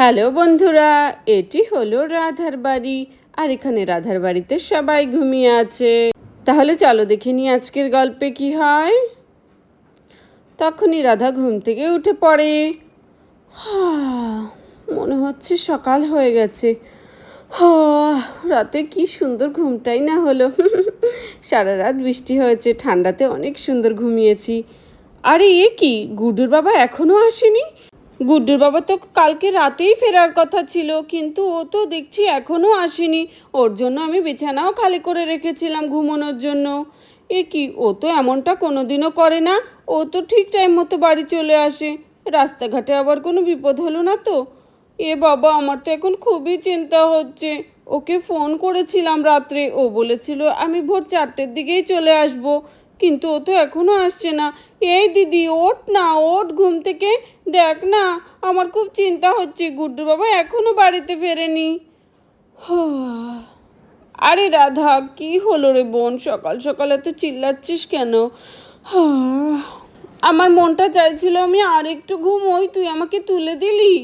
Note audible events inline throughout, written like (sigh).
Hello বন্ধুরা, এটি হলো রাধার বাড়ি আর এখানে রাধার বাড়িতে সবাই ঘুমিয়ে আছে। তাহলে চলো দেখে নি আজকের গল্পে কি হয়। তখনই রাধা ঘুম থেকে উঠে পড়ে। মনে হচ্ছে সকাল হয়ে গেছে। হ রাতে কি সুন্দর ঘুমটাই না হলো। সারা রাত বৃষ্টি হয়েছে, ঠান্ডাতে অনেক সুন্দর ঘুমিয়েছি। আরে এ কি, গুডুর বাবা এখনও আসেনি? গুড্ডুর বাবা তো কালকে রাতেই ফেরার কথা ছিল, কিন্তু ও তো দেখছি এখনও আসেনি। ওর জন্য আমি বিছানাও খালি করে রেখেছিলাম ঘুমানোর জন্য। এ কি, ও তো এমনটা কোনোদিনও করে না, ও তো ঠিক টাইম মতো বাড়ি চলে আসে। রাস্তাঘাটে আবার কোনো বিপদ হলো না তো? এ বাবা, আমার তো এখন খুবই চিন্তা হচ্ছে। ওকে ফোন করেছিলাম রাত্রে, ও বলেছিল আমি ভোর চারটের দিকেই চলে আসব। কিন্তু ও তো এখনও আসছে না। এই দিদি, ওঠ না, ওঠ, ঘুম থেকে দেখ না, আমার খুব চিন্তা হচ্ছে। গুড্ডু বাবা এখনও বাড়িতে ফেরেনি। আরে রাধা, কি হলো রে বোন? সকাল সকাল এত চিল্লাচ্ছিস কেন। আমার মনটা চাইছিল আমি আর একটু ঘুমোই, তুই আমাকে তুলে দিলি?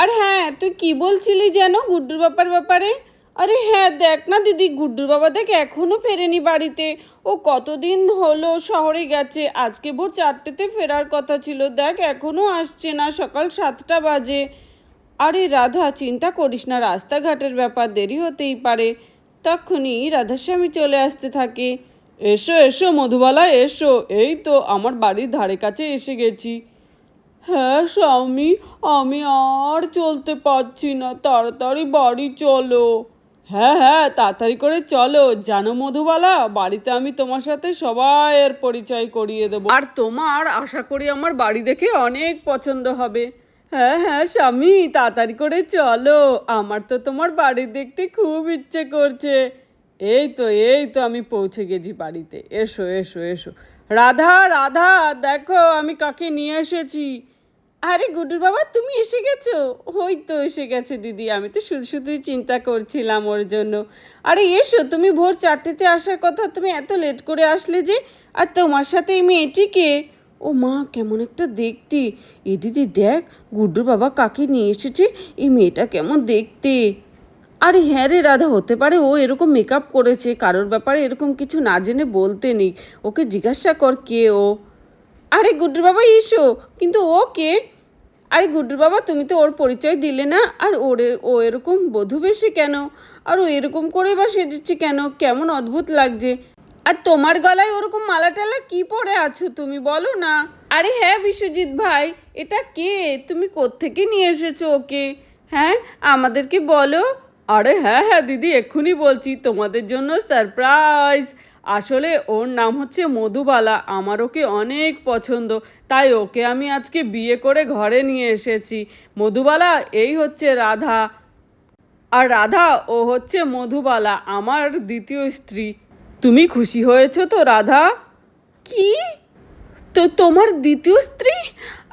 আর হ্যাঁ তুই কি বলছিলি যেন গুড্ডুর বাবার ব্যাপারে? আরে হ্যাঁ দেখ না দিদি, গুড্ডুর বাবা দেখ এখনও ফেরেনি বাড়িতে। ও কতদিন হলো শহরে গেছে, আজকে ভোর চারটেতে ফেরার কথা ছিল, দেখ এখনও আসছে না, সকাল সাতটা বাজে। আরে রাধা, চিন্তা করিস না, রাস্তাঘাটের ব্যাপার দেরি হতেই পারে। তখনই রাধাস্বামী চলে আসতে থাকে। এসো এসো মধুবালা, এসো, এই তো আমার বাড়ির ধারে কাছে এসে গেছি। হ্যাঁ স্বামী, আমি আর চলতে পারছি না, তাড়াতাড়ি বাড়ি চলো। হ্যাঁ হ্যাঁ তাড়াতাড়ি করে চলো। জানো মধুবালা, বাড়িতে আমি তোমার সাথে সবাইয়ের পরিচয় করিয়ে দেবো। আর তোমার আশা করি আমার বাড়ি দেখে অনেক পছন্দ হবে। হ্যাঁ হ্যাঁ স্বামী, তাড়াতাড়ি করে চলো। আমার তো তোমার বাড়ি দেখতে খুব ইচ্ছে করছে। এই তো এই তো, আমি পৌঁছে গেছি বাড়িতে। এসো এসো এসো। রাধা রাধা, দেখো আমি কাকে নিয়ে এসেছি। আরে গুডুর বাবা, তুমি এসে গেছো? ওই তো এসে গেছে দিদি, আমি তো শুধু শুধুই চিন্তা করছিলাম ওর জন্য। আরে এসো, তুমি ভোর চারটেতে আসার কথা, তুমি এত লেট করে আসলে যে, আর তোমার সাথে এই মেয়েটিকে ও মা, কেমন একটা দেখতে। এ দিদি দেখ গুড্ডুর বাবা কাকে নিয়ে এসেছে, এই মেয়েটা কেমন দেখতে। আরে হ্যাঁ রে রাধা, হতে পারে ও এরকম মেকআপ করেছে, কারোর ব্যাপারে এরকম কিছু না জেনে বলতে নেই। ওকে জিজ্ঞাসা কর কে ও। আরে গুড্ডুর বাবা, এসো। কিন্তু ও কে? আরে গুড্ডুর বাবা, তুমি তো ওর পরিচয় দিলে না, আর ওর ও এরকম বধূ বেশি কেন? আর ও এরকম করে বা সেজেছে কেন? কেমন অদ্ভুত লাগছে। আর তোমার গলায় ওরকম মালা টালা কী পরে আছো তুমি, বলো না। আরে হ্যাঁ বিশ্বজিৎ ভাই, এটা কে? তুমি কোত্থেকে নিয়ে এসেছ ওকে? হ্যাঁ আমাদেরকে বলো। আরে হ্যাঁ হ্যাঁ দিদি, এক্ষুনি বলছি, তোমাদের জন্য সারপ্রাইজ আসলে ওর নাম হচ্ছে মধুবালা আমার ওকে অনেক পছন্দ, তাই ওকে আমি আজকে বিয়ে করে ঘরে নিয়ে এসেছি। মধুবালা, এই হচ্ছে রাধা। আর রাধা, ও হচ্ছে মধুবালা, আমার দ্বিতীয় স্ত্রী। তুমি খুশি হয়েছো তো, রাধা? কি? তো তোমার দ্বিতীয় স্ত্রী?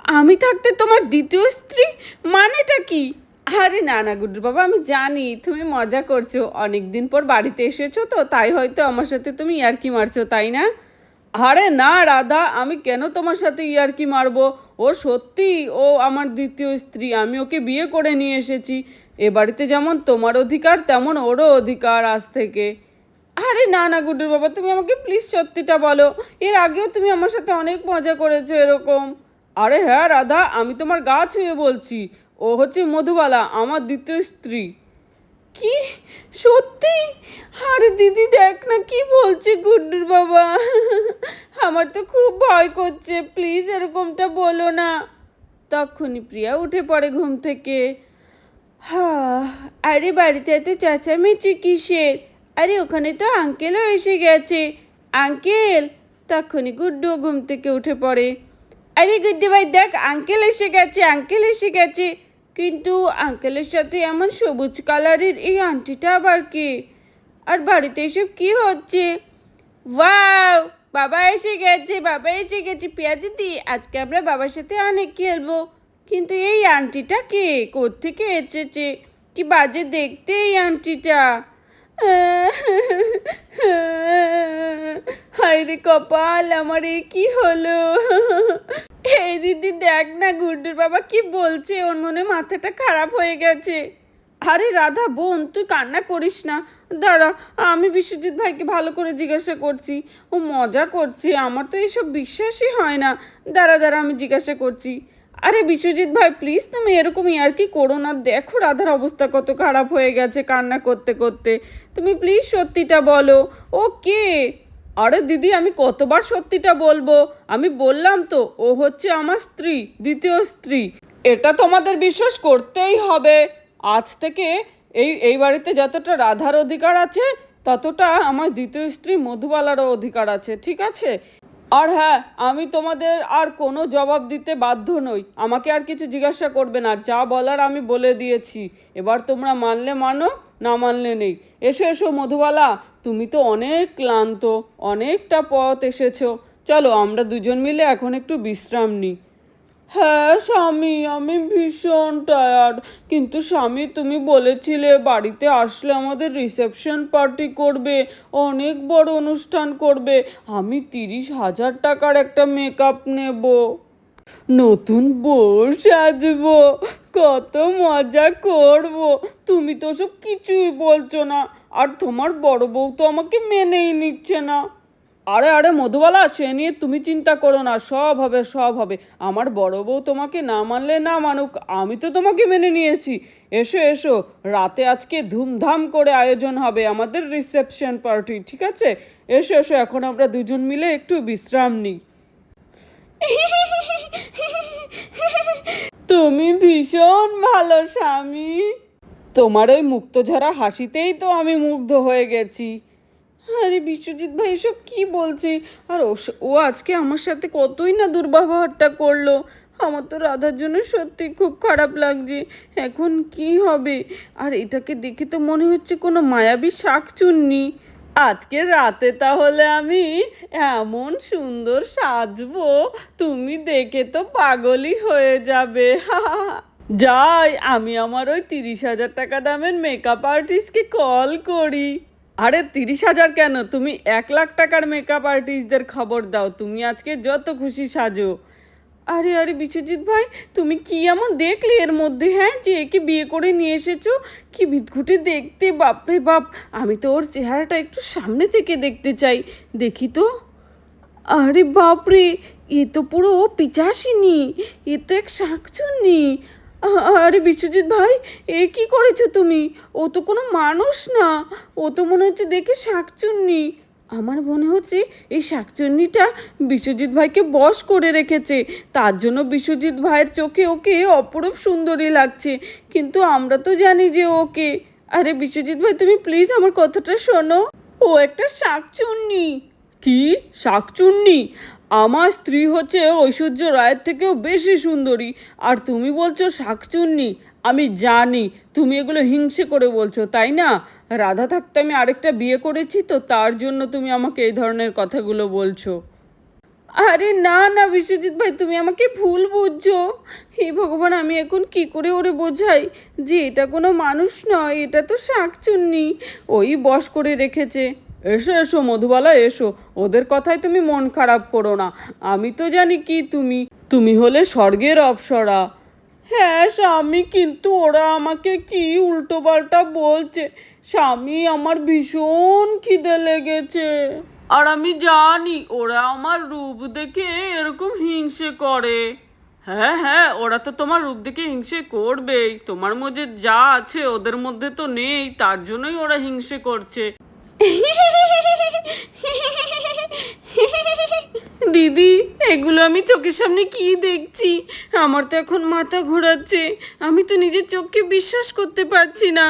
আমি থাকতে তোমার দ্বিতীয় স্ত্রী? মানেটা কি? আরে না না, গুড্ডু বাবা, আমি জানি, তুমি মজা করছ অনেক দিন পর বাড়িতে এসেছ তো, তাই হয়তো আমার সাথে তুমি ইয়ার্কি মারছো, তাই না? আরে না, রাধা, আমি কেন তোমার সাথে ইয়ার্কি মারবো? ও সত্যি, ও আমার দ্বিতীয় স্ত্রী, আমি ওকে বিয়ে করে নিয়ে এসেছি। এ বাড়িতে যেমন তোমার অধিকার, তেমন ওরও অধিকার আজ থেকে। আরে না না গুড্ডুর বাবা, তুমি আমাকে প্লিজ সত্যিটা বলো, এর আগেও তুমি আমার সাথে অনেক মজা করেছ এরকম। আরে হ্যাঁ রাধা, আমি তোমার গা ছুঁয়ে বলছি ও হচ্ছে মধুবালা, আমার দ্বিতীয় স্ত্রী। কি? সত্যি? আরে দিদি, দেখ না কি বলছে গুড্ডুর বাবা। আমার তো খুব ভয় করছে প্লিজ এরকমটা বলো না। তখনই প্রিয়া উঠে পড়ে ঘুম থেকে। হা, আরে বাড়িতে এত চেঁচামেচি কিসের? আরে ওখানে তো আঙ্কেলও এসে গেছে। আঙ্কেল তখনই গুড্ডু ঘুম থেকে উঠে পড়ে। আরে গুড্ডু ভাই, দেখ আঙ্কেল এসে গেছে আঙ্কেল এসে গেছে। কিন্তু আঙ্কেলের সাথে এমন সবুজ কালারের এই আন্টিটা আবার কে? আর বাড়িতে এসব কি হচ্ছে? ওয়াও, বাবা এসে গেছে, বাবা এসে গেছে। পিয়া দিদি, আজকে আমরা বাবার সাথে অনেক খেলব। কিন্তু এই আন্টিটা কে? কোত্থেকে এসেছে? কি বাজে দেখতে এই আন্টিটা হায় রে কপাল, আমার এ কি হলো? এই দিদি দেখ না গুড্ডুর বাবা কি বলছে, ওর মনে মাথাটা খারাপ হয়ে গেছে। আরে রাধা বোন, তুই কান্না করিস না। দাঁড়া, আমি বিশ্বজিৎ ভাইকে ভালো করে জিজ্ঞাসা করছি। ও মজা করছে, আমার তো এইসব বিশ্বাসই হয় না। দাঁড়া দাঁড়া, আমি জিজ্ঞাসা করছি। আরে বিশ্বজিৎ ভাই প্লিজ তুমি এরকম আর কি করো না। দেখো রাধার অবস্থা কত খারাপ হয়ে গেছে কান্না করতে করতে। তুমি প্লিজ সত্যিটা বলো। ও কে? আরে দিদি, আমি কতবার সত্যিটা বলব? আমি বললাম তো, ও হচ্ছে আমার স্ত্রী, দ্বিতীয় স্ত্রী। এটা তোমাদের বিশ্বাস করতেই হবে। আজ থেকে এই এই বাড়িতে যতটা রাধার অধিকার আছে, ততটা আমার দ্বিতীয় স্ত্রী মধুবালারও অধিকার আছে, ঠিক আছে? আর হ্যাঁ আমি তোমাদের আর কোনো জবাব দিতে বাধ্য নই। আমাকে আর কিছু জিজ্ঞাসা করবে না, যা বলার আমি বলে দিয়েছি। এবার তোমরা মানলে মানো, না মানলে নেই। এসো এসো, মধুবালা, তুমি তো অনেক ক্লান্ত, অনেকটা পথ এসেছ। চলো, আমরা দুজন মিলে এখন একটু বিশ্রাম নিই। হ্যাঁ স্বামী, আমি ভীষণ টায়ার্ড কিন্তু স্বামী, তুমি বলেছিলে বাড়িতে আসলে আমাদের রিসেপশন পার্টি করবে, অনেক বড় অনুষ্ঠান করবে। আমি তিরিশ হাজার টাকার একটা মেকআপ নেব। নতুন বউ সাজবো, কত মজা করব। তুমি তো সব কিছুই বলছো না, আর তোমার বড় বউ তো আমাকে মেনেই নিচ্ছে না। আরে আরে, মধুবালা, সে নিয়ে তুমি চিন্তা করো না, সব হবে সব হবে। আমার বড় বউ তোমাকে না মানলে না মানুক, আমি তো তোমাকে মেনে নিয়েছি। এসো এসো, রাতে আজকে ধুমধাম করে আয়োজন হবে আমাদের রিসেপশন পার্টি, ঠিক আছে? এসো এসো, এখন আমরা দুজন মিলে একটু বিশ্রাম নিই। তুমি ভীষণ ভালো স্বামী। তোমার ওই মুক্তঝরা হাসিতেই তো আমি মুগ্ধ হয়ে গেছি। আরে বিশ্বজিৎ ভাই, এসব কি বলছে? আর ও আজকে আমার সাথে কতই না দুর্ব্যবহারটা করল। আমার তো রাধার জন্য সত্যি খুব খারাপ লাগছে। এখন কি হবে? আর এটাকে দেখে তো মনে হচ্ছে কোনো মায়াবী শাক চুন্নি আজকে রাতে তাহলে আমি এমন সুন্দর সাজবো, তুমি দেখে তো পাগলই হয়ে যাবে। (laughs) যাই, আমি আমার ওই তিরিশ হাজার টাকা দামের মেকআপ আর্টিস্টকে কল করি। আরে, তিরিশ হাজার কেন? তুমি এক লাখ টাকার মেকআপ আর্টিস্টদের খবর দাও। তুমি আজকে যত খুশি সাজো। আরে আরে, বিশ্বজিৎ ভাই, তুমি কি এমন দেখলে এর মধ্যে হ্যাঁ যে একে বিয়ে করে নিয়ে এসেছ? কি বিদঘুটে দেখতে, বাপরে বাপ! আমি তো ওর চেহারাটা একটু সামনে থেকে দেখতে চাই। দেখি তো। আরে বাপরে, এ তো পুরো পিচাসিনি, এ তো এক শাকচুন্নি। আরে বিশ্বজিৎ ভাই, এ কি করেছ তুমি? ও তো কোনো মানুষ না। ও তো মনে হচ্ছে দেখে শাকচুন্নি। আমার মনে হচ্ছে এই শাকচুন্নিটা বিশ্বজিৎ ভাইকে বশ করে রেখেছে। তার জন্য বিশ্বজিৎ ভাইয়ের চোখে ওকে অপরূপ সুন্দরী লাগছে। কিন্তু আমরা তো জানি যে ওকে। আরে বিশ্বজিৎ ভাই, তুমি প্লিজ আমার কথাটা শোনো। ও একটা শাকচুন্নি। কি? শাকচুন্নি? আমার স্ত্রী হচ্ছে ঐশ্বর্য রায়ের থেকেও বেশি সুন্দরী। আর তুমি বলছো শাকচুন্নি। আমি জানি, তুমি এগুলো হিংসে করে বলছো, তাই না? রাধা থাকতে আমি আরেকটা বিয়ে করেছি, তো তার জন্য তুমি আমাকে এই ধরনের কথাগুলো বলছো। আরে না না, বিশ্বজিৎ ভাই, তুমি আমাকে ভুল বুঝছ। হে ভগবান, আমি এখন কি করে ওরে বোঝাই? যে এটা কোনো মানুষ নয়, এটা তো শাকচুন্নি। ওই বশ করে রেখেছে। এসো এসো, মধুবালা, এসো। ওদের কথায় তুমি মন খারাপ করো না। আমি তো জানি কি তুমি। তুমি হলে স্বর্গের অপ্সরা। হ্যাঁ স্বামী, কিন্তু ওরা আমাকে কি উল্টো পাল্টা বলছে? স্বামী, আমার ভীষণ খিদে লেগেছে। আর আমি জানি ওরা আমার রূপ দেখে এরকম হিংসে করে। হ্যাঁ হ্যাঁ ওরা তো তোমার রূপ দেখে হিংসে করবেই। তোমার মধ্যে যা আছে ওদের মধ্যে তো নেই, তার জন্যই ওরা হিংসে করছে। দিদি, এগুলো আমি চোখের সামনে কি দেখছি? আমার তো এখন মাথা ঘোরাচ্ছে। আমি তো নিজের চোখকে বিশ্বাস করতে পারছি না।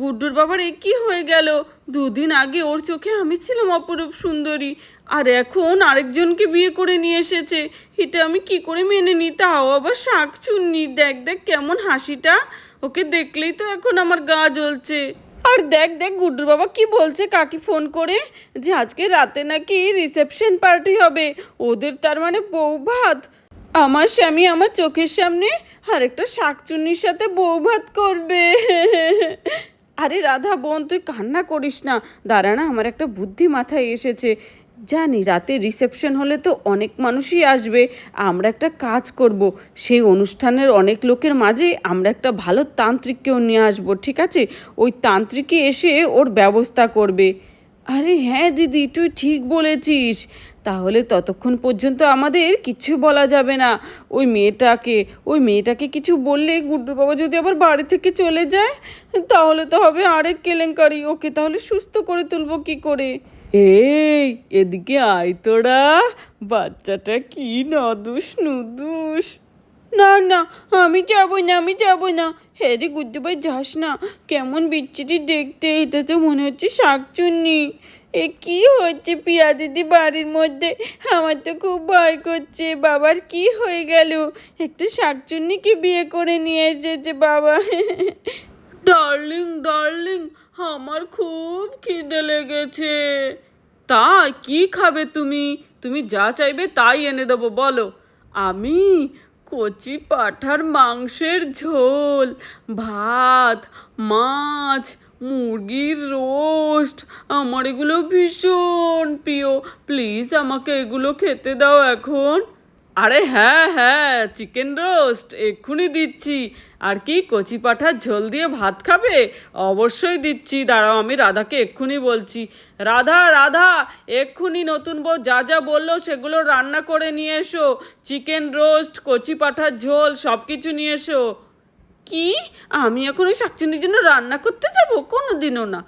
গুড্ডুর বাবার এ কি হয়ে গেল? দুদিন আগে ওর চোখে আমি ছিলাম অপরূপ সুন্দরী। আর এখন আরেকজনকে বিয়ে করে নিয়ে এসেছে। এটা আমি কি করে মেনে নিই? তাও আবার শাক চুন্নি দেখ দেখ কেমন হাসিটা। ওকে দেখলেই তো এখন আমার গা জ্বলছে। আর দেখ দেখ, গুড্ডুর বাবা কি বলছে কাকি ফোন করে? যে আজকে রাতে নাকি রিসেপশন পার্টি হবে। ওদের তার মানে বউ ভাত। আমার স্বামী আমার চোখের সামনে আর একটা শাকচুন্নির সাথে বউ ভাত করবে। আরে রাধা বোন, তুই কান্না করিস না। দাঁড়া না, আমার একটা বুদ্ধি মাথায় এসেছে। জানি, রাতে রিসেপশন হলে তো অনেক মানুষই আসবে। আমরা একটা কাজ করব। সেই অনুষ্ঠানের অনেক লোকের মাঝে আমরা একটা ভালো তান্ত্রিককেও নিয়ে আসব, ঠিক আছে? ওই তান্ত্রিকই এসে ওর ব্যবস্থা করবে। আরে হ্যাঁ দিদি, তুই ঠিক বলেছিস। তাহলে ততক্ষণ পর্যন্ত আমাদের কিছু বলা যাবে না। ওই মেয়েটাকে ওই মেয়েটাকে কিছু বললে গুড্ডু বাবা যদি আবার বাড়ি থেকে চলে যায়, তাহলে তো হবে আরেক কেলেঙ্কারি। ওকে তাহলে সুস্থ করে তুলবো কি করে? এই, এদিকে আয় তোরা। বাচ্চাটা কি নদুস নুদুস। না না, আমি যাব না, আমি যাব না। হ্যাঁ রে গুড্ডু ভাই, যাস না। কেমন বিচ্ছিরি দেখতে, এটা তো মনে হচ্ছে শাকচুন্নি। এ কি হচ্ছে পিয়া দিদি বাড়ির মধ্যে? আমার তো খুব ভয় করছে। বাবার কি হয়ে গেল? একটা শাকচুন্নিকে বিয়ে করে নিয়ে এসেছে বাবা। (laughs) ডার্লিং ডার্লিং আমার খুব খিদে লেগেছে। তা কি খাবে তুমি? তুমি যা চাইবে তাই এনে দেবো, বলো। আমি কচি পাঠার মাংসের ঝোল, ভাত, মাছ, মুরগির রোস্ট। আমার এগুলো ভীষণ প্রিয়। প্লিজ আমাকে এগুলো খেতে দাও এখন। আরে হ্যাঁ হ্যাঁ চিকেন রোস্ট এক্ষুনি দিচ্ছি। আর কি, কচি পাঠার ঝোল দিয়ে ভাত খাবে? অবশ্যই দিচ্ছি। দাঁড়াও, আমি রাধাকে এক্ষুনি বলছি। রাধা রাধা, এক্ষুনি নতুন বউ যা যা বলল সেগুলো রান্না করে নিয়ে এসো। চিকেন রোস্ট কচি পাঠার ঝোল সব কিছু নিয়ে এসো। কি? আমি এখন ওই শাকচুনির জন্য রান্না করতে যাব? কোনো দিনও না।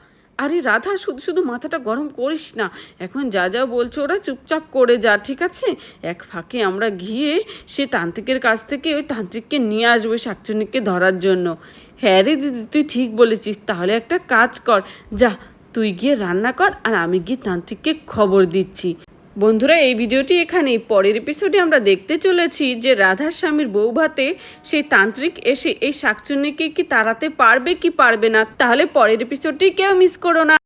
আরে রাধা, শুধু শুধু মাথাটা গরম করিস না। এখন যা যা বলছে ওরা চুপচাপ করে যা, ঠিক আছে? এক ফাঁকে আমরা গিয়ে সে তান্ত্রিকের কাছ থেকে ওই তান্ত্রিককে নিয়ে আসব শাকচুনিকে ধরার জন্য। হ্যাঁ রে দিদি, তুই ঠিক বলেছিস। তাহলে একটা কাজ কর। যা, তুই গিয়ে রান্না কর আর আমি গিয়ে তান্ত্রিককে খবর দিচ্ছি। বন্ধুরা, এই ভিডিওটি এখানেই। পরের এপিসোডে আমরা দেখতে চলেছি যে রাধার স্বামীর বউ ভাতে সেই তান্ত্রিক এসে এই শাকচুন্নিকে কি তাড়াতে পারবে, কি পারবে না। তাহলে পরের এপিসোডটি কেউ মিস করো না।